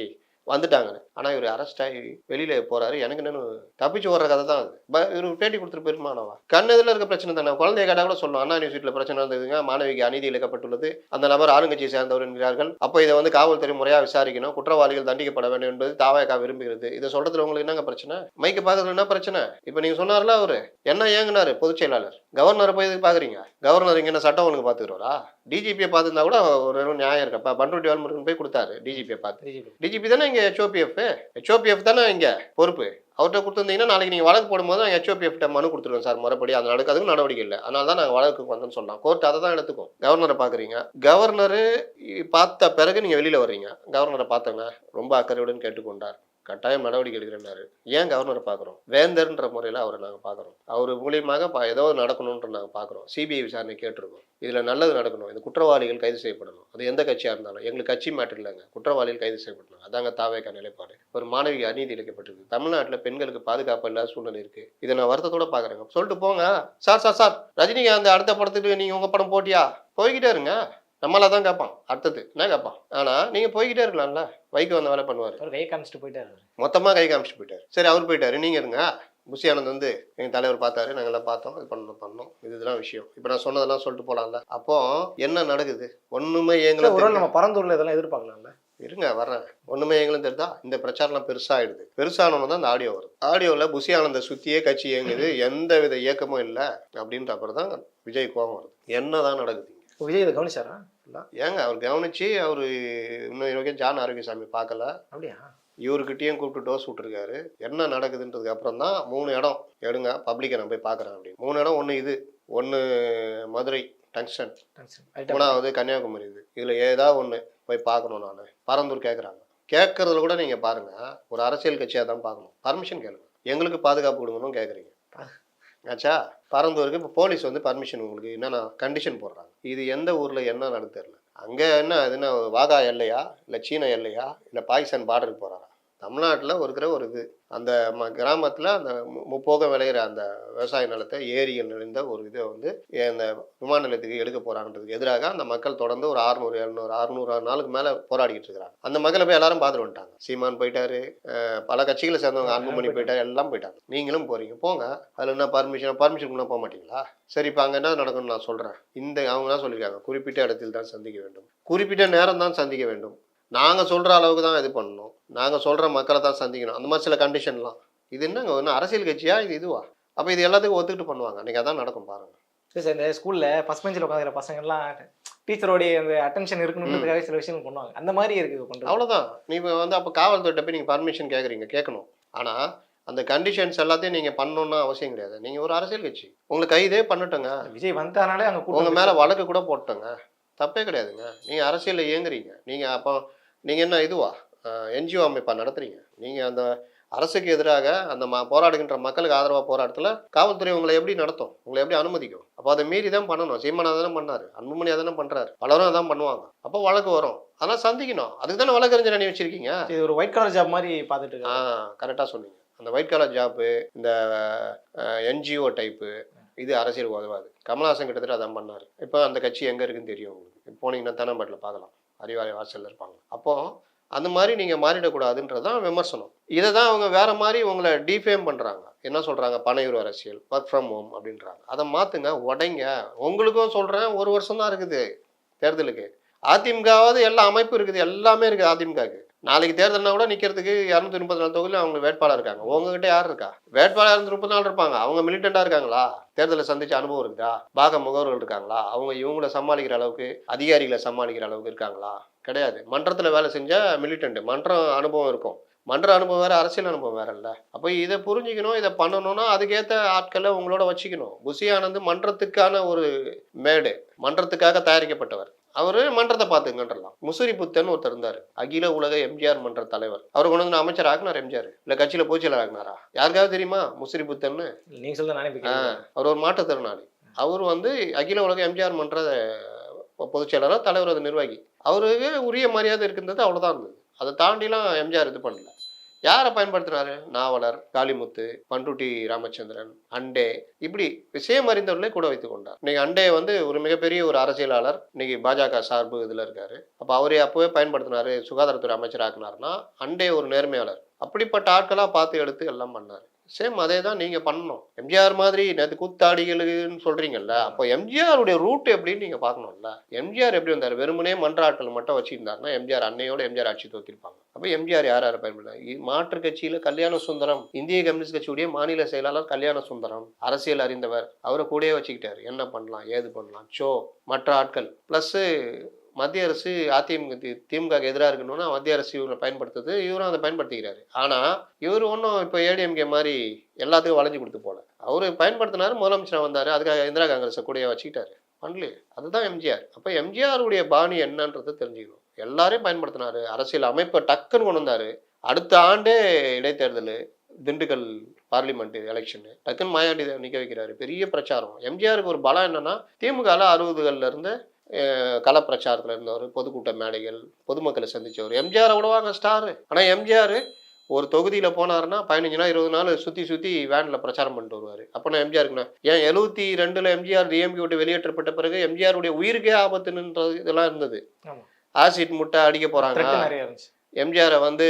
வந்துட்டாங்க ஆனால் இவர் அரெஸ்ட் ஆகி வெளியில் போகிறாரு எனக்கு என்னென்னு தப்பிச்சு ஓடுற கதை தான் அது. இவர் பேட்டி கொடுத்துட்டு பெருமானவா கண்ணதில் எதிரில் இருக்க பிரச்சனை தானே. குழந்தைய கேட்டா கூட சொல்லணும் அண்ணா யூனிவர்சிட்டியில் பிரச்சனை இருந்ததுங்க மாணவிக்கு அநீதி இழக்கப்பட்டுள்ளது. அந்த நபர் ஆளுங்கட்சியை சேர்ந்தவர் என்கிறார்கள். அப்போ இதை வந்து காவல்துறை முறையாக விசாரிக்கணும். குற்றவாளிகள் தண்டிக்கப்பட வேண்டும் என்பது தாவாயக்கா விரும்புகிறது. இதை சொல்றதுல உங்களுக்கு என்னங்க பிரச்சனை? மைக்கு பார்க்கறதுல என்ன பிரச்சனை? இப்போ நீங்கள் சொன்னார்ல அவர். என்ன ஏங்குனாரு? பொதுச் செயலாளர். கவர்னரை போய் எதுக்கு பார்க்குறீங்க? கவர்னர் இங்கே என்ன சட்டம் ஒழுங்கு பாத்துக்கிறோரா டிஜிபியை பார்த்துருந்தா கூட ஒரு நியாயம் இருக்கப்ப பண்ருட்டி வேல்முருகன் போய் கொடுத்தாரு டிஜிபியை பார்த்து. டிஜிபி தானே இங்கே ஹெச்ஓபிஎஃப் ஹெச்ஓபிஎஃப் தானே இங்கே? பொறுப்பு. அவர்கிட்ட கொடுத்துருந்தீங்கன்னா நாளைக்கு நீங்கள் வழக்கு போடும்போது நாங்கள் ஹெச்ஓபிஎஃப்ட்ட மனு கொடுத்துருவோம் சார் முறைப்படி அது நடக்கிறதுக்கு நடவடிக்கை இல்லை. அதனால தான் நாங்கள் வழக்குக்கு வந்தோம்னு சொல்லலாம் கோர்ட் அதை தான் எடுத்துக்கும். கவர்னரை பார்க்குறீங்க. கவர்னரு பார்த்த பிறகு நீங்கள் வெளியில் வர்றீங்க. கவர்னரை பார்த்தங்க ரொம்ப அக்கறையுடன் கேட்டுக்கொண்டார். கட்டாயம் நடவடிக்கை எடுக்கிறேன்னாரு. ஏன் கவர்னரை பார்க்குறோம்? வேந்தர்ன்ற முறையில் அவரை நாங்கள் பார்க்குறோம். அவர் மூலியமாக பா ஏதோ நடக்கணுன்ற நாங்கள் பார்க்குறோம். சிபிஐ விசாரணை கேட்டிருக்கோம். இதில் நல்லது நடக்கணும். இந்த குற்றவாளிகள் கைது செய்யப்படணும். அது எந்த கட்சியாக இருந்தாலும். எங்களுக்கு கட்சி மேட்டர் இல்லைங்க. குற்றவாளிகள் கைது செய்யப்படணும். அதாங்க தாவேக்கா நிலைப்பாடு. ஒரு மாணவிக்கு அநீதி இழைக்கப்பட்டிருக்கு. தமிழ்நாட்டில் பெண்களுக்கு பாதுகாப்பு இல்லாத சூழ்நிலை இருக்கு. இதை நான் வருத்தத்தோட பார்க்குறேங்க. சொல்லிட்டு போங்க. சார் சார் சார் ரஜினிகாந்த் அடுத்த படத்துக்கு நீங்கள் உங்கள் படம் போட்டியா? போய்கிட்டே இருங்க. நம்மளால தான் கேட்பான் அடுத்தது. என்ன கேட்பான் ஆனா நீங்க போய்கிட்டே இருக்கலாம்ல. வைகோ அந்த வேலை பண்ணுவாரு. அவர் கையை காமிச்சிட்டு போயிட்டாரு. மொத்தமா கை காமிச்சிட்டு போயிட்டாரு. சரி அவர் போயிட்டாரு. நீங்க இருங்க. புஷி ஆனந்த் வந்து எங்க தலைவர் பார்த்தாரு. நாங்க எல்லாம் பார்த்தோம். இது பண்ணோம் பண்ணோம் இது இதெல்லாம் விஷயம். இப்போ நான் சொன்னதெல்லாம் சொல்லிட்டு போலாம்ல. அப்போ என்ன நடக்குது? வேளை தெரியல. நம்ம பரந்தூர்ல இதெல்லாம் எதிர்பார்க்கலாம்ல. இருங்க வர்றேன். ஒண்ணுமே எங்களும் தெரியுதா? இந்த பிரச்சாரம்லாம் பெருசாயிடுது. பெருசானோன்னு தான் இந்த ஆடியோ வருது ஆடியோவில் புஷி ஆனந்த சுத்தியே கட்சி இயங்குது. எந்த வித இயக்கமும் இல்லை. அப்படின்ற அப்புறம் தான் விஜய் கோபம் வருது. என்னதான் நடக்குது? இங்க? இப்ப விஜய் இதை கவனிச்சாரா? ஏங்க அவர் கவனிச்சு அவர் இன்னும் வரைக்கும் ஜான் ஆரோக்கியசாமி பார்க்கல. அப்படியா? இவர்கிட்டயும் கூப்பிட்டு டோஸ் விட்டுருக்காரு. என்ன நடக்குதுன்றதுக்கு அப்புறம் தான் மூணு இடம். எடுங்க பப்ளிக்கை நான் போய் பார்க்குறேன் அப்படின்னு. மூணு இடம் ஒன்று இது ஒன்று மதுரை டங்ஷன்? மூணாவது கன்னியாகுமரி இது. இதில் ஏதாவது ஒன்று போய் பார்க்கணும் நான். பரந்தூர் கேட்குறாங்க கேட்கறதுல கூட நீங்கள் பாருங்க ஒரு அரசியல் கட்சியாக தான் பார்க்கணும். பர்மிஷன் கேளுங்க. எங்களுக்கு பாதுகாப்பு கொடுங்கணும் கேட்குறீங்க ஆச்சா? பரந்தூருக்கு இப்போ போலீஸ் வந்து பர்மிஷன் உங்களுக்கு என்னென்ன கண்டிஷன் போடுறாங்க? இது எந்த ஊரில் என்ன நடந்து அங்கே என்ன அது என்ன வாகா எல்லையா? இல்லை சீன எல்லையா? இல்லை பாகிஸ்தான் பார்டருக்கு போகிறாங்க தமிழ்நாட்டில் இருக்கிற ஒரு இது. அந்த ம கிராமத்தில் அந்த முப்போகம் விளையிற அந்த விவசாய நிலத்தை ஏரிகள் நிறைந்த ஒரு இதை வந்து இந்த விமான நிலையத்துக்கு எடுக்க போகிறான்றதுக்கு எதிராக அந்த மக்கள் தொடர்ந்து ஒரு அறுநூறு எழுநூறு அறுநூறு நாளுக்கு மேலே போராடிக்கிட்டு இருக்கிறாங்க. அந்த மக்களை போய் எல்லாரும் பார்த்துட்டு வந்துட்டாங்க. சீமான் போயிட்டாரு பல கட்சிகளை சேர்ந்தவங்க அன்புமணி போயிட்டாரு எல்லாம் போயிட்டாங்க. நீங்களும் போறீங்க போங்க. அதில் என்ன பர்மிஷன் பர்மிஷன் போக மாட்டீங்களா? சரி இப்போ அங்கே என்ன நடக்கும்னு நான் சொல்கிறேன் இந்த அவங்க தான் சொல்லியிருக்காங்க குறிப்பிட்ட இடத்தில் தான் சந்திக்க வேண்டும். குறிப்பிட்ட நேரம் தான் சந்திக்க வேண்டும். நாங்கள் சொல்கிற அளவுக்கு தான் இது பண்ணணும். நாங்கள் சொல்கிற மக்களை தான் சந்திக்கணும். அந்த மாதிரி சில கண்டிஷன்லாம் இது என்னங்க? ஒன்று அரசியல் கட்சியா? இது இதுவா? அப்போ இது எல்லாத்துக்கும் ஒத்துக்கிட்டு பண்ணுவாங்க. அன்றைக்கி அதான் நடக்கும் பாருங்க. சரி சார். இந்த ஸ்கூல்ல ஃபர்ஸ்ட் பெஞ்சில் உட்காந்துற பசங்க எல்லாம் டீச்சரோடைய அந்த அட்டென்ஷன் இருக்கணுன்றதுக்காக சில விஷயங்கள் பண்ணுவாங்க. அந்த மாதிரி இருக்கு இது பண்றது. அவ்வளோதான் நீங்கள் வந்து அப்போ காவல்துறையிட்ட போய் நீங்கள் பர்மிஷன் கேட்குறீங்க கேட்கணும். ஆனால் அந்த கண்டிஷன்ஸ் எல்லாத்தையும் நீங்கள் பண்ணணும்னு அவசியம் கிடையாது. நீங்கள் ஒரு அரசியல் கட்சி. உங்களை கைதே பண்ணட்டுங்க. விஜய் வந்தானாலே அங்க உங்க கூட்டம் மேல வழக்கு கூட போட்டோங்க. தப்பே கிடையாதுங்க. நீங்க அரசியல்ல இயங்குறீங்க. நீங்க அப்போ நீங்க என்ன இதுவா? என்ஜிஓ அமைப்பா நடத்துறீங்க? நீங்க அந்த அரசுக்கு எதிராக அந்த ம போராடுகின்ற மக்களுக்கு ஆதரவா போராட்டத்துல காவல்துறை உங்களை எப்படி நடத்தும்? உங்களை எப்படி அனுமதிக்கும்? அப்போ அதை மீறி தான் பண்ணணும். சீமானா தானே பண்ணாரு. அன்புமணி அதானே பண்றாரு. பலரும் அதான் பண்ணுவாங்க. அப்போ வழக்கு வரும். அதெல்லாம் சந்திக்கணும். அதுக்கு தானே வழக்கறிஞர் அணி வச்சிருக்கீங்க? இது ஒரு ஒயிட் கலர் ஜாப் மாதிரி பார்த்துட்டு ஆ கரெக்டாக சொன்னீங்க. அந்த ஒயிட் கலர் ஜாப்பு இந்த என்ஜிஓ டைப்பு இது அரசியல் உதவாது. கமல்ஹாசன் கிட்டத்தட்ட அதான் பண்ணார். இப்போ அந்த கட்சி எங்கே இருக்குன்னு தெரியும் உங்களுக்கு. போனீங்கன்னா தானம்பாட்டில் பார்க்கலாம். அறிவாலய வாசலில் இருப்பாங்க. அப்போ அந்த மாதிரி நீங்கள் மாறிடக்கூடாதுன்றது தான் விமர்சனம். இதை தான் அவங்க வேற மாதிரி உங்களை டிஃபேம் பண்ணுறாங்க என்ன சொல்கிறாங்க பனையூர் அரசியல் ஒர்க் ஃப்ரம் ஹோம் அப்படின்றாங்க. அதை மாற்றுங்க உடைங்க. உங்களுக்கும் சொல்கிறேன் ஒரு வருஷம் தான் இருக்குது தேர்தலுக்கு. அதிமுகவாவது எல்லா அமைப்பு இருக்குது எல்லாமே இருக்குது அதிமுகவுக்கு. நாளைக்கு தேர்தல்னா கூட நிற்கிறதுக்கு இரநூத்தி முப்பத்தி நாலு தொகுதியில் அவங்க வேட்பாளர் இருக்காங்க. உங்ககிட்ட யார் இருக்கா? வேட்பாளர் இரநூத்தி முப்பத்தி நாலு இருப்பாங்க. அவங்க மிலிட்டண்டாக இருக்காங்களா? தேர்தலை சந்திச்ச அனுபவம் இருக்குதா? பாக முகவர்கள் இருக்காங்களா? அவங்க இவங்கள சமாளிக்கிற அளவுக்கு அதிகாரிகளை சமாளிக்கிற அளவுக்கு இருக்காங்களா? கிடையாது. மன்றத்துல வேலை செஞ்சா மிலிட்டண்ட் மன்றம் அனுபவம் இருக்கும். மன்ற அனுபவம் வேற அரசியல் அனுபவம் வேற இல்ல. அப்போ இதை புரிஞ்சுக்கணும் இதை பண்ணணும்னா அதுக்கேற்ற ஆட்களை உங்களோட வச்சுக்கணும். புசி ஆனந்த் மன்றத்துக்கான ஒரு மேடு மன்றத்துக்காக தயாரிக்கப்பட்டவர். அவரு மன்றத்தை பார்த்துங்கன்றலாம். முசிறி புத்தன் ஒருத்தர் இருந்தார். அகில உலக எம்ஜிஆர் மன்ற தலைவர். அவர் கொண்டு வந்து அமைச்சர் ஆக்குனார் எம்ஜிஆர்? இல்ல கட்சியில பொதுச்செயலர் ஆக்குனாரா? யாருக்காவது தெரியுமா? முசிறி புத்தன்னு நீங்க சொல்ல. அவர் ஒரு மாற்றுத்திறனாளி. அவர் வந்து அகில உலக எம்ஜிஆர் மன்ற பொதுச் செயலாளர் தலைவர் அது நிர்வாகி. அவருக்கு உரிய மரியாதை இருக்கின்றது அவ்வளோதான் இருந்தது. அதை தாண்டிலாம் எம்ஜிஆர் இது பண்ணல. யாரை பயன்படுத்தினாரு நாவலர் காளிமுத்து பண்ருட்டி ராமச்சந்திரன் அண்டே. இப்படி விஷயம் அறிந்தவர்களை கூட வைத்துக் கொண்டார். இன்னைக்கு அண்டே வந்து ஒரு மிகப்பெரிய ஒரு அரசியலாளர். இன்னைக்கு பாஜக சார்பு இதில் இருக்காரு. அப்போ அவரே அப்போவே பயன்படுத்தினாரு சுகாதாரத்துறை அமைச்சர் ஆக்குனாருன்னா அண்டே ஒரு நேர்மையாளர். அப்படிப்பட்ட ஆட்களாக பார்த்து எடுத்து எல்லாம் பண்ணார். சேம் அதே தான் நீங்கள் பண்ணணும் எம்ஜிஆர் மாதிரி நேற்று கூத்தாடிகளுன்னு சொல்கிறீங்கல்ல அப்போ எம்ஜிஆருடைய ரூட் எப்படின்னு நீங்கள் பார்க்கணும்ல. எம்ஜிஆர் எப்படி வந்தார்? வெறுமனே மன்ற ஆட்கள் மட்டும் வச்சுருந்தாருன்னா எம்ஜிஆர் அன்னையோட எம்ஜிஆர் ஆட்சி தோத்திருப்பாங்க. அப்போ எம்ஜிஆர் யார் யாரை பயன்படுத்தாங்க மாற்று கட்சியில் கல்யாண சுந்தரம் இந்திய கம்யூனிஸ்ட் கட்சியுடைய மாநில செயலாளர் கல்யாண சுந்தரம் அரசியல் அறிந்தவர் அவரை கூடயே வச்சுக்கிட்டார். என்ன பண்ணலாம்? ஏது பண்ணலாம்? சோ மற்ற ஆட்கள் ப்ளஸ்ஸு மத்திய அரசு அதிமுக தி- திமுக எதிராக இருக்கணும்னா மத்திய அரசு இவரை பயன்படுத்துது. இவரும் அதை பயன்படுத்திக்கிறாரு. ஆனால் இவர் ஒன்றும் இப்போ ஏடிஎம்கே மாதிரி எல்லாத்துக்கும் வளைஞ்சு கொடுத்து போல. அவர் பயன்படுத்தினாரு முதலமைச்சராக வந்தார். அதுக்காக இந்திரா காங்கிரஸை கூடயே வச்சுக்கிட்டாரு. பண்ணலையே. அதுதான் எம்ஜிஆர் அப்போ எம்ஜிஆருடைய பாணி என்னன்றதை தெரிஞ்சுக்கணும். எல்லாரையும் பயன்படுத்தினாரு. அரசியல் அமைப்பை டக்குன்னு கொண்டு வந்தார். அடுத்த ஆண்டே இடைத்தேர்தல் திண்டுக்கல் பார்லிமெண்ட் எலெக்ஷனு டக்குன்னு மாயாண்டி நிற்க வைக்கிறாரு. பெரிய பிரச்சாரம். எம்ஜிஆருக்கு ஒரு பலம் என்னன்னா திமுகவில் அறுபதுகள்ல இருந்து கள பிரச்சாரத்தில் இருந்தவர் பொதுக்கூட்ட மேடைகள் பொதுமக்களை சந்திச்சவர். எம்ஜிஆரை விடுவாங்க ஸ்டாரு. ஆனால் எம்ஜிஆர் ஒரு தொகுதியில் போனாருன்னா பதினஞ்சு நாள் இருபது நாள் சுற்றி சுற்றி வேனில் பிரச்சாரம் பண்ணிட்டு வருவார். அப்போனா எம்ஜிஆருக்குண்ணா ஏன் எழுபத்தி ரெண்டில் எம்ஜிஆர் டிஎம்கே விட்டு வெளியேற்றப்பட்ட பிறகு எம்ஜிஆருடைய உயிருக்கே ஆபத்துன்றது இதெல்லாம் இருந்தது. ஆசிட் முட்டை அடிக்க போகிறாங்க எம்ஜிஆரை வந்து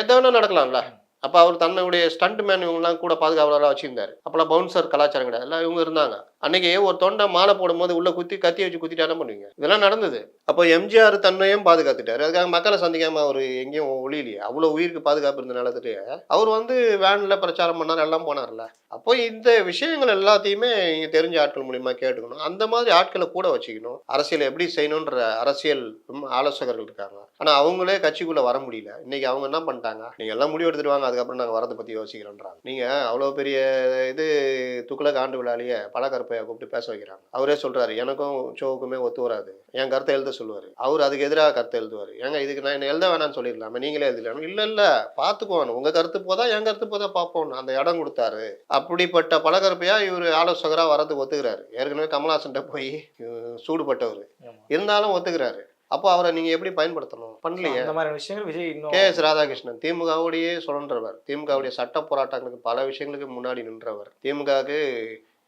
எதோ நடக்கலாம்ல. அப்போ அவர் தன்னுடைய ஸ்டண்ட் மேன் இவங்கெல்லாம் கூட பாதுகாவலராக வச்சிருந்தாரு. அப்போலாம் பவுன்சர் கலாச்சாரம் கிடையாது. எல்லாம் இவங்க இருந்தாங்க. அன்னைக்கு ஒரு தொண்டை மாலை போடும்போது உள்ள குத்தி கத்தி வச்சு குத்திட்டா என்ன பண்ணுவீங்க? இதெல்லாம் நடந்தது. அப்போ எம்ஜிஆர் தன்னையும் பாதுகாத்துட்டாரு. அதுக்காக மக்களை சந்திக்காம அவர் எங்கேயும் ஒளியிலையே. அவ்வளோ உயிருக்கு பாதுகாப்பு இருந்த நிலத்துட்டு அவர் வந்து வேனில் பிரச்சாரம் பண்ணார் எல்லாம் போனார்ல. அப்போ இந்த விஷயங்கள் எல்லாத்தையுமே இங்க தெரிஞ்ச ஆட்கள் மூலியமா கேட்டுக்கணும். அந்த மாதிரி ஆட்களை கூட வச்சுக்கணும். அரசியல் எப்படி செய்யணுன்ற அரசியல் ஆலோசகர்கள் இருக்காங்க. ஆனா அவங்களே கட்சிக்குள்ள வர முடியல. இன்னைக்கு அவங்க என்ன பண்ணிட்டாங்க? நீங்க எல்லாம் முடிவு எடுத்துருவாங்க அதுக்கப்புறம் நாங்கள் வரதை பத்தி யோசிக்கிறோன்றாங்க. நீங்க அவ்வளோ பெரிய இது துக்ளக் காண்டு விழாலேயே கூப்பிட்டு பேச வைக்கிறாங்க. அவரே சொல்றாரு எனக்கும் ஷோவுக்குமே ஒத்து வராது. என் கருத்தை எழுத சொல்லுவாரு. அவர் அதுக்கு எதிராக கருத்தை எழுதுவாரு. ஏங்க இதுக்கு நான் என்ன எழுத வேணாம்னு சொல்லிடலாமே நீங்களே எழுதலாம் இல்ல இல்ல பாத்துக்குவானு. உங்க கருத்து போதா என் கருத்து போதா பார்ப்போம் அந்த இடம் கொடுத்தாரு. அப்படிப்பட்ட பழக்கருப்பையா இவர் ஆலோசகரா வரதுக்கு ஒத்துக்கிறாரு. ஏற்கனவே கமல்ஹாசன்ட்ட போய் சூடுபட்டவர். இருந்தாலும் ஒத்துக்கிறாரு. அப்போ அவரை நீங்க எப்படி பயன்படுத்தணும்? பண்ணலையே. அந்த மாதிரி விஷயங்கள் விஜய் இன்னும் கே எஸ் ராதாகிருஷ்ணன் திமுகவுடையே சுழன்றவர். திமுகவுடைய சட்ட போராட்டங்களுக்கு பல விஷயங்களுக்கு முன்னாடி நின்றவர். திமுகவுக்கு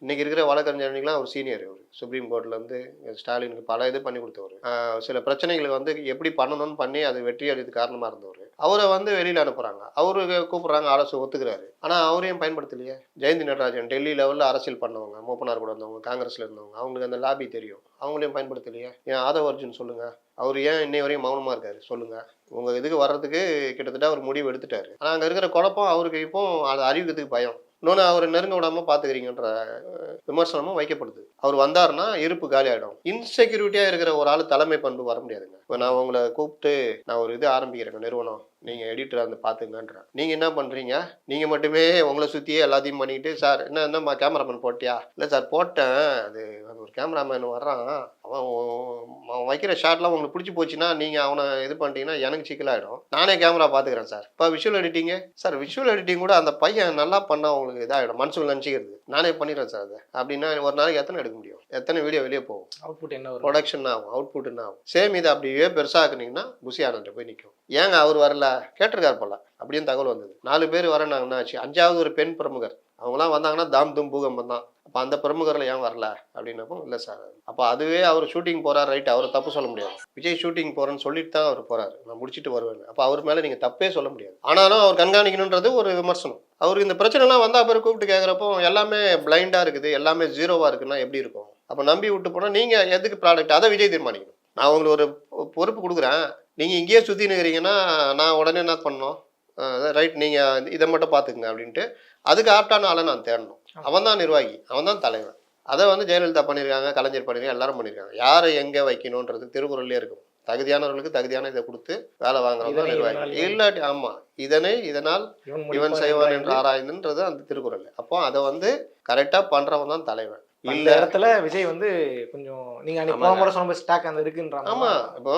இன்றைக்கி இருக்கிற வழக்கறிஞர்களுக்கெல்லாம் அவர் சீனியர் அவர் சுப்ரீம் கோர்ட்லேருந்து ஸ்டாலினுக்கு பல இது பண்ணி கொடுத்தவர். சில பிரச்சனைகளுக்கு வந்து எப்படி பண்ணணும்னு பண்ணி அது வெற்றி அடையதுக்கு காரணமாக இருந்தவர். அவரை வந்து வெளியில் அனுப்புகிறாங்க அவரு கூப்பிட்றாங்க அரசு ஒத்துக்கிறாரு. ஆனால் அவரையும் பயன்படுத்தலையே? ஜெயந்தி நடராஜன் டெல்லி லெவலில் அரசியல் பண்ணவங்க மூப்பனார் கூட இருந்தவங்க காங்கிரஸில் இருந்தவங்க. அவங்களுக்கு அந்த லாபி தெரியும். அவங்களையும் பயன்படுத்தலையே? ஏன் ஆதவ அர்ஜுன் சொல்லுங்கள் அவர் ஏன் இன்னை வரையும் மௌனமாக இருக்காரு? சொல்லுங்கள் உங்கள் இதுக்கு வர்றதுக்கு கிட்டத்தட்ட அவர் முடிவு எடுத்துட்டாரு. ஆனால் அங்கே இருக்கிற குழப்பம் அவருக்கு இப்போ அதை அறிவிக்கிறதுக்கு பயம் இன்னொன்று அவர் நெருங்க விடாம பாத்துக்கிறீங்கன்ற விமர்சனமும் வைக்கப்படுது. அவர் வந்தாருன்னா இருப்பு காலி ஆயிடும். இன்செக்யூரிட்டியா இருக்கிற ஒரு ஆள் தலைமை பண்பு வர முடியாதுங்க. இப்போ நான் உங்களை கூப்பிட்டு நான் ஒரு இது ஆரம்பிக்கிறேங்க நிறுவனம். நீங்க எடிட்டர் வந்து பாத்துங்கன்றேன் நீங்க என்ன பண்றீங்க? நீங்க மட்டுமே உங்களை சுத்தியே எல்லாத்தையும் பண்ணிட்டு சார் என்ன என்னம்மா கேமராமேன் போட்டியா? இல்ல சார் போட்டேன். அது ஒரு கேமராமேன் வர்றான். அவன் அவன் வைக்கிற ஷாட்லாம் உங்களுக்கு பிடிச்சி போச்சுன்னா நீங்க அவனை இது பண்ணிட்டீங்கன்னா எனக்கு சிக்கலாயிடும் நானே கேமரா பாத்துக்கிறேன் சார். இப்போ visual editing sir visual editing கூட அந்த பையன் நல்லா பண்ணா உங்களுக்கு இதாகிடும் மனசுக்குள்ள நினச்சிக்கிறது. நானே பண்ணிடுறேன் சார் அது. அப்படின்னா ஒரு நாளைக்கு எத்தனை எடுக்க முடியும்? எத்தனை வீடியோ வெளியே போகும்? அவுட்புட் என்ன ப்ரொடக்ஷன் ஆகும். அவுட்புட் என்ன ஆகும்? சேம் இதை அப்படியே பெருசாக்குனீங்கன்னா குசி ஆனந்த் போய் நிற்கும் ஏங்க அவர் வரல? கேட்டிருக்காரு போல. அப்படின்னு தகவல் வந்தது. நாலு பேர் வரனாங்கன்னா ஆச்சு அஞ்சாவது ஒரு பெண் பிரமுகர். அவங்களாம் வந்தாங்கன்னா தாம் தும் பூகம்பம் தான். அப்போ அந்த பிரமுகரில் ஏன் வரல? அப்படின்னப்போ இல்லை சார். அப்போ அதுவே அவர் ஷூட்டிங் போகிறார் ரைட் அவர் தப்பு சொல்ல முடியாது. விஜய் ஷூட்டிங் போறேன்னு சொல்லிட்டு தான் அவர் போறாரு. நான் முடிச்சிட்டு வருவேன் அப்போ அவர் மேலே நீங்கள் தப்பே சொல்ல முடியாது. ஆனாலும் அவர் கண்காணிக்கணுன்றது ஒரு விமர்சனம். அவருக்கு இந்த பிரச்சனைலாம் வந்தா பிறகு கூப்பிட்டு கேட்குறப்போ எல்லாமே பிளைண்டாக இருக்குது. எல்லாமே ஜீரோவாக இருக்குன்னா எப்படி இருக்கும்? அப்போ நம்பி விட்டு போனால் நீங்கள் எதுக்கு ப்ராடக்ட் அதை விஜய் தீர்மானிக்கணும். நான் உங்களுக்கு ஒரு பொ- பொறுப்பு கொடுக்குறேன். நீங்கள் இங்கேயே சுற்றி நிற்கிறீங்கன்னா நான் உடனே என்ன பண்ணணும்? ரைட் நீங்கள் இதை மட்டும் பார்த்துக்குங்க அப்படின்ட்டு அதுக்கு ஆப்டான ஆளை நான் தேடணும். அவன் தான் நிர்வாகி அவன் தான் தலைவன். அதை வந்து ஜெயலலிதா பண்ணியிருக்காங்க கலைஞர் பண்ணியிருக்காங்க எல்லாரும் பண்ணியிருக்காங்க. யாரை எங்கே வைக்கணுன்றது திருக்குறள்லேயே இருக்கும். தகுதியானவர்களுக்கு தகுதியான இதை கொடுத்து வேலை வாங்குறவங்க நிர்வாகி. இல்லாட்டி ஆமாம் இதனை இதனால் இவன் செய்வான் என்று என்று ஆராய்ந்துன்றது அந்த திருக்குறள். அப்போ அதை வந்து கரெக்டாக பண்ணுறவன் தான் தலைவன். இல்லை. இடத்துல விஜய் வந்து கொஞ்சம் நீங்க அன்னைக்கு போன. முறை சொன்ன ஸ்டாக் அந்த இருக்குன்றாங்க ஆமா. இப்போ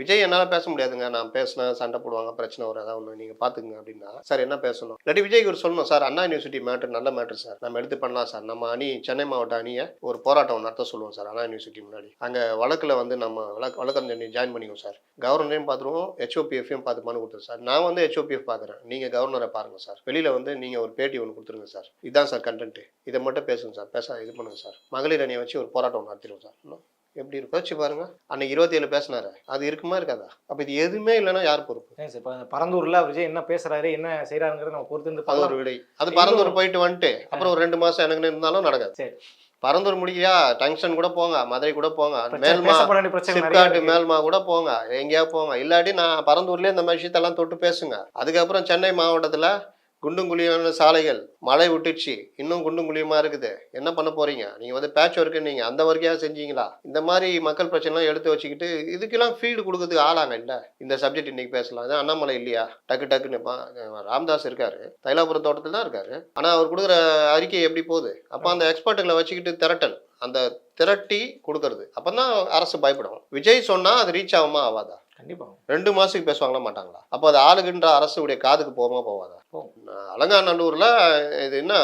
விஜய் என்னால் பேச முடியாதுங்க. நான் பேசினா சண்டை போடுவாங்க பிரச்சனை வரும் ஏதாவது ஒன்று நீங்கள் பார்த்துங்க அப்படின்னா சார் என்ன பேசணும்? இல்லாட்டி விஜய்க்கு ஒரு சொல்லணும் சார் அண்ணா யூனிவர்சிட்டி மேட்ரு நல்ல மேட்ரு சார். நம்ம எடுத்து பண்ணலாம் சார். நம்ம அணி சென்னை மாவட்ட அணியை ஒரு போராட்டம் நடத்த சொல்லுவோம் சார் அண்ணா யூனிவர்சிட்டி முன்னாடி. அங்கே வழக்கில் வந்து நம்ம வழக்கு வழக்கறிஞர் ஜாயின் பண்ணிக்குவோம் சார். கவர்னரையும் பார்த்துருவோம் ஹெச்ஓபிஎஃப்யும் பார்த்து மனு கொடுத்துரு சார். நான் வந்து ஹெச்ஓபிஎஃப் பார்க்குறேன் நீங்கள் கவர்னரை பாருங்கள் சார். வெளியில் வந்து நீங்கள் ஒரு பேட்டி ஒன்று கொடுத்துருங்க சார். இதுதான் சார் கண்டென்ட்டு இதை மட்டும் பேசுங்க சார். பேச இது பண்ணுங்க சார். மகளிர் அணியை வச்சு ஒரு போராட்டம் ஒன்று நடத்திடுவோம் சார். இன்னும் எப்படி இருக்கும் யோசிச்சு பாருங்க. அன்னைக்கு இருபத்தி ஏழு பேசினாரு. அது இருக்குமா இருக்காதா? அப்ப இது எதுவுமே இல்லைன்னா யார் பொறுப்பு? இப்போ பரந்தூர்ல விஜய் என்ன பேசுறாரு என்ன செய்யறாருங்கிறத நம்ம பொறுத்து இருந்து அது ஒரு விடை. அது பரந்தூர் போயிட்டு வந்துட்டு அப்புறம் ஒரு ரெண்டு மாசம் எனக்கு இருந்தாலும் நடக்காது. சரி. பரந்தூர் முடியா டங்ஷன் கூட போங்க மதுரை கூட போங்க மேல்மா சிப்காட்டு. மேல்மா கூட போங்க எங்கேயாவது போங்க. இல்லாட்டி நான் பரந்தூர்லயே இந்த மாதிரி விஷயத்தெல்லாம் தொட்டு பேசுங்க. அதுக்கப்புறம் சென்னை மாவட்டத்துல குண்டும் குழியான சாலைகள் மழை விட்டுச்சு இன்னும் குண்டும் குழியுமா இருக்குது? என்ன பண்ண போறீங்க? நீங்க வந்து பேட்ச் ஒர்க்கு நீங்க அந்த ஒர்க்கையா செஞ்சீங்களா? இந்த மாதிரி மக்கள் பிரச்சனைலாம் எடுத்து வச்சுக்கிட்டு இதுக்கெல்லாம் ஃபீல்டு கொடுக்கறதுக்கு ஆளாங்க இல்ல? இந்த சப்ஜெக்ட் இன்னைக்கு பேசலாம். இது அண்ணாமலை இல்லையா? டக்கு டக்குன்னு பா- இருக்காரு. தைலாபுரம் தோட்டத்தில் தான் இருக்காரு. ஆனா அவர் கொடுக்குற அறிக்கை எப்படி போகுது? அப்போ அந்த எக்ஸ்பர்ட்டுகளை வச்சுக்கிட்டு திரட்டல் அந்த திரட்டி கொடுக்கறது. அப்போ தான் அரசு பயப்படும். விஜய் சொன்னா அது ரீச் ஆகுமா? ஆகாதா? கண்டிப்பா. ரெண்டு மாசத்துக்கு பேசுவாங்களா மாட்டாங்களா? அப்போ அது ஆளுகின்ற அரசுடைய காதுக்கு போகுமா போவாதா அலங்காநல்லூர்ல இது என்ன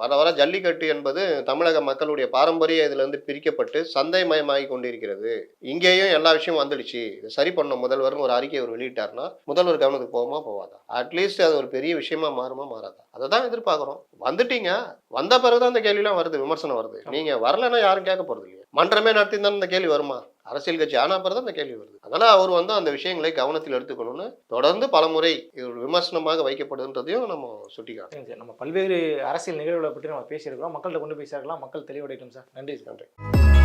வர வர ஜல்லிக்கட்டு என்பது தமிழக மக்களுடைய பாரம்பரிய இதுல இருந்து பிரிக்கப்பட்டு சந்தைமயமாகி கொண்டிருக்கிறது. இங்கேயும் எல்லா விஷயமும் வந்துடுச்சு. இதை சரி பண்ண முதல்வர்னு ஒரு அறிக்கை அவர் வெளியிட்டாருன்னா முதல்வர் கவனத்துக்கு போகுமா போவாதா அட்லீஸ்ட் அது ஒரு பெரிய விஷயமா மாறுமா மாறாதா? அதை தான் எதிர்பார்க்குறோம். வந்துட்டீங்க. வந்த பிறகுதான் இந்த கேள்விலாம் வருது விமர்சனம் வருது. நீங்க வரலைன்னா யாரும் கேட்க போறது இல்லையா மன்றமே நடத்தியிருந்தாலும் இந்த கேள்வி வருமா? அரசியல் கட்சி ஆனா பிறகு இந்த கேள்வி வருது. அதனால அவர் வந்து அந்த விஷயங்களை கவனத்தில் எடுத்துக்கணும்னு தொடர்ந்து பலமுறை இது விமர்சனமாக வைக்கப்படுதுன்றதையும் நம்ம சார். நம்ம பல்வேறு அரசியல் நிகழ்வுகளை பற்றி நம்ம பேசியிருக்கிறோம். மக்கள்கிட்ட கொண்டு போய் சேர்க்கலாம். மக்கள் தெளிவடையட்டும் சார். நன்றி நன்றி.